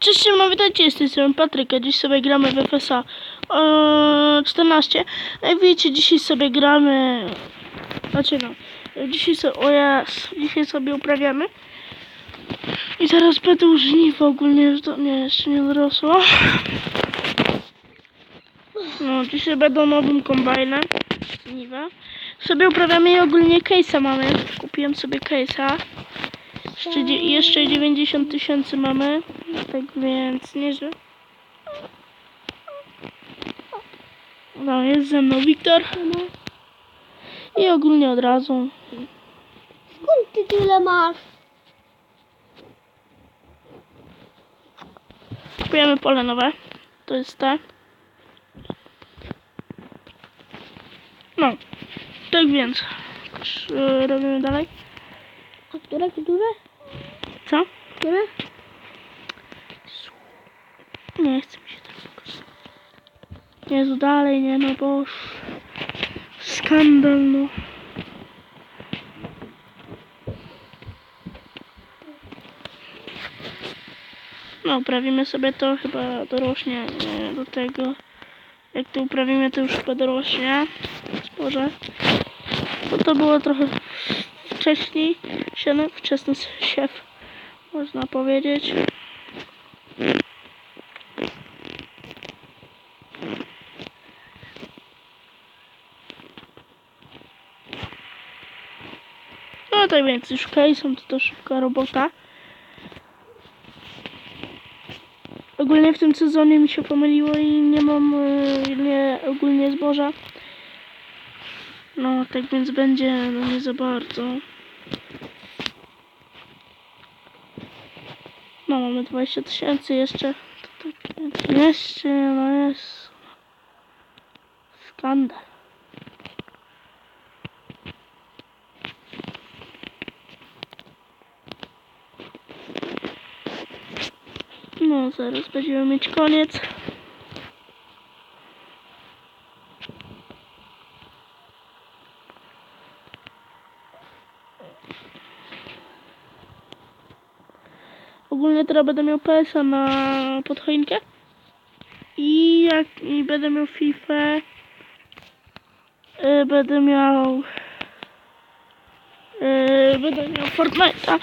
Cześć, no witajcie, z tej strony dziś sobie gramy w FSA eee, 14. Jak widzicie, dzisiaj sobie gramy, znaczy no, dzisiaj sobie, o jas, dzisiaj sobie uprawiamy. I zaraz będą żniwa, ogólnie już do, nie, jeszcze nie dorosło. No, dzisiaj będą nowym kombajnem, żniwa. Sobie uprawiamy i ogólnie case'a mamy, kupiłem sobie case'a. Jeszcze, jeszcze 90 tysięcy mamy, tak więc nieźle. No, jest ze mną Wiktor. I ogólnie od razu. Skąd ty tyle masz? Kupujemy pole nowe. To jest te. No, tak więc. Sz- Robimy dalej. A które, które? Co? Które? Nie chcę mi się tak pokazać. Jezu, dalej, nie no boż. Skandal, no. No, uprawimy sobie to, chyba dorośnie e, do tego. Jak to uprawimy, to już chyba dorośnie. Spore. Bo to było trochę wcześniej. Wczesny siew, można powiedzieć. No tak więc już case'em to, to szybka robota. Ogólnie w tym sezonie mi się pomyliło i nie mam y, nie, ogólnie zboża. No tak więc będzie no nie za bardzo. No mamy 20 tysięcy jeszcze. Tak jeszcze no jest. Skandal. No, zaraz będziemy mieć koniec. Ogólnie teraz będę miał PS-a na podchoinkę. I jak i będę miał FIFA. y, będę miał. y, będę miał Fortnite'a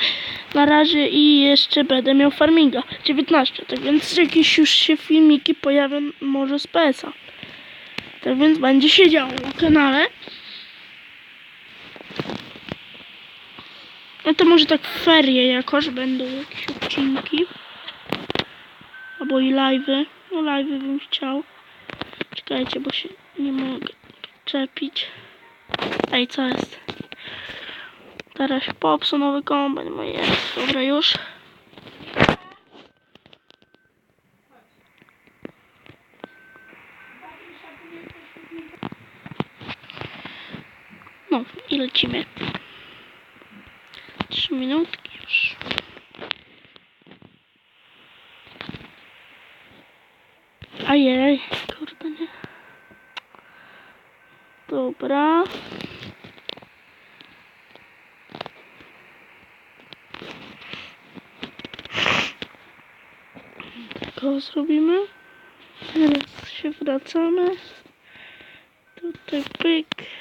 na razie i jeszcze będę miał farminga 19, tak więc jakieś już się filmiki pojawią może z PS-a. Tak więc będzie się działo na kanale. No to może tak w ferie jakoś będą jakieś odcinki. Albo i live'y. No live'y bym chciał. Czekajcie, bo się nie mogę czepić. Ej, co jest? Teraz się popsuł nowy kombajn. No jest, dobra już. No i lecimy. Trzy minutki już. Ajej, kurde nie. Dobra. Go zrobimy. Teraz się wracamy. Tutaj pyk.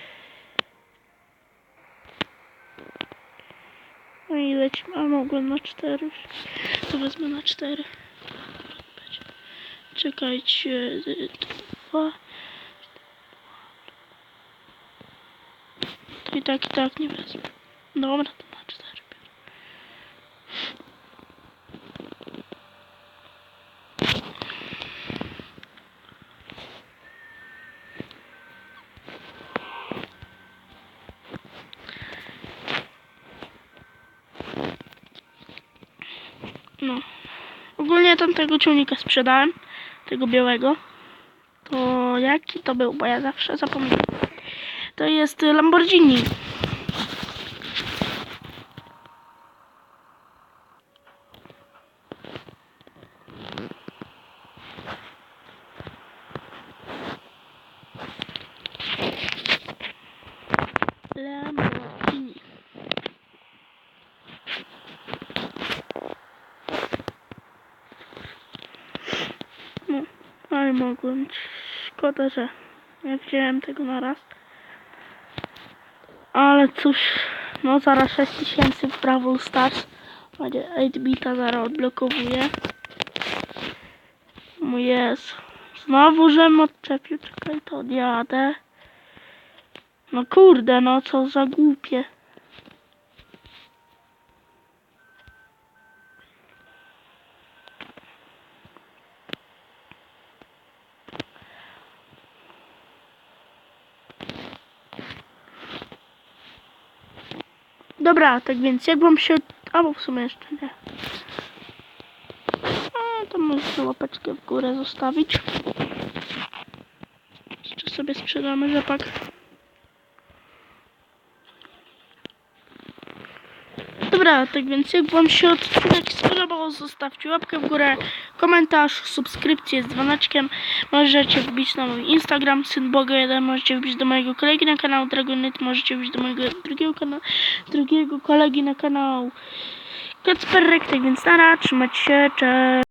No i lecimy. A mogłem na cztery. To wezmę na cztery. Czekajcie. Dwa. I tak, i tak nie wezmę. Dobra, na cztery. biorę. No. Ogólnie tamtego ciągnika sprzedałem. Tego białego. To jaki to był? Bo ja zawsze zapominam. To jest. Lamborghini. Mogłem. Szkoda, że nie wziąłem tego na raz. Ale cóż, no zaraz 6000 w Brawl Stars. Będzie 8-bita zaraz odblokowuje. Mój jest. Znowu, żem odczepił. Czekaj, to odjadę. No kurde, no co za głupie. Dobra, tak więc jak wam się... Albo w sumie jeszcze nie. A, to możecie łapeczkę w górę zostawić. Jeszcze sobie sprzedamy rzepak. Tak więc jak wam się odcinek spodobał, zostawcie łapkę w górę, komentarz, subskrypcję z dzwoneczkiem. Możecie wbić na mój Instagram, syn Boga 1, możecie wbić do mojego kolegi na kanał Dragonyt, możecie wbić do mojego drugiego kanału, drugiego kolegi na kanał Kacperek, tak więc nara, trzymać się, cześć.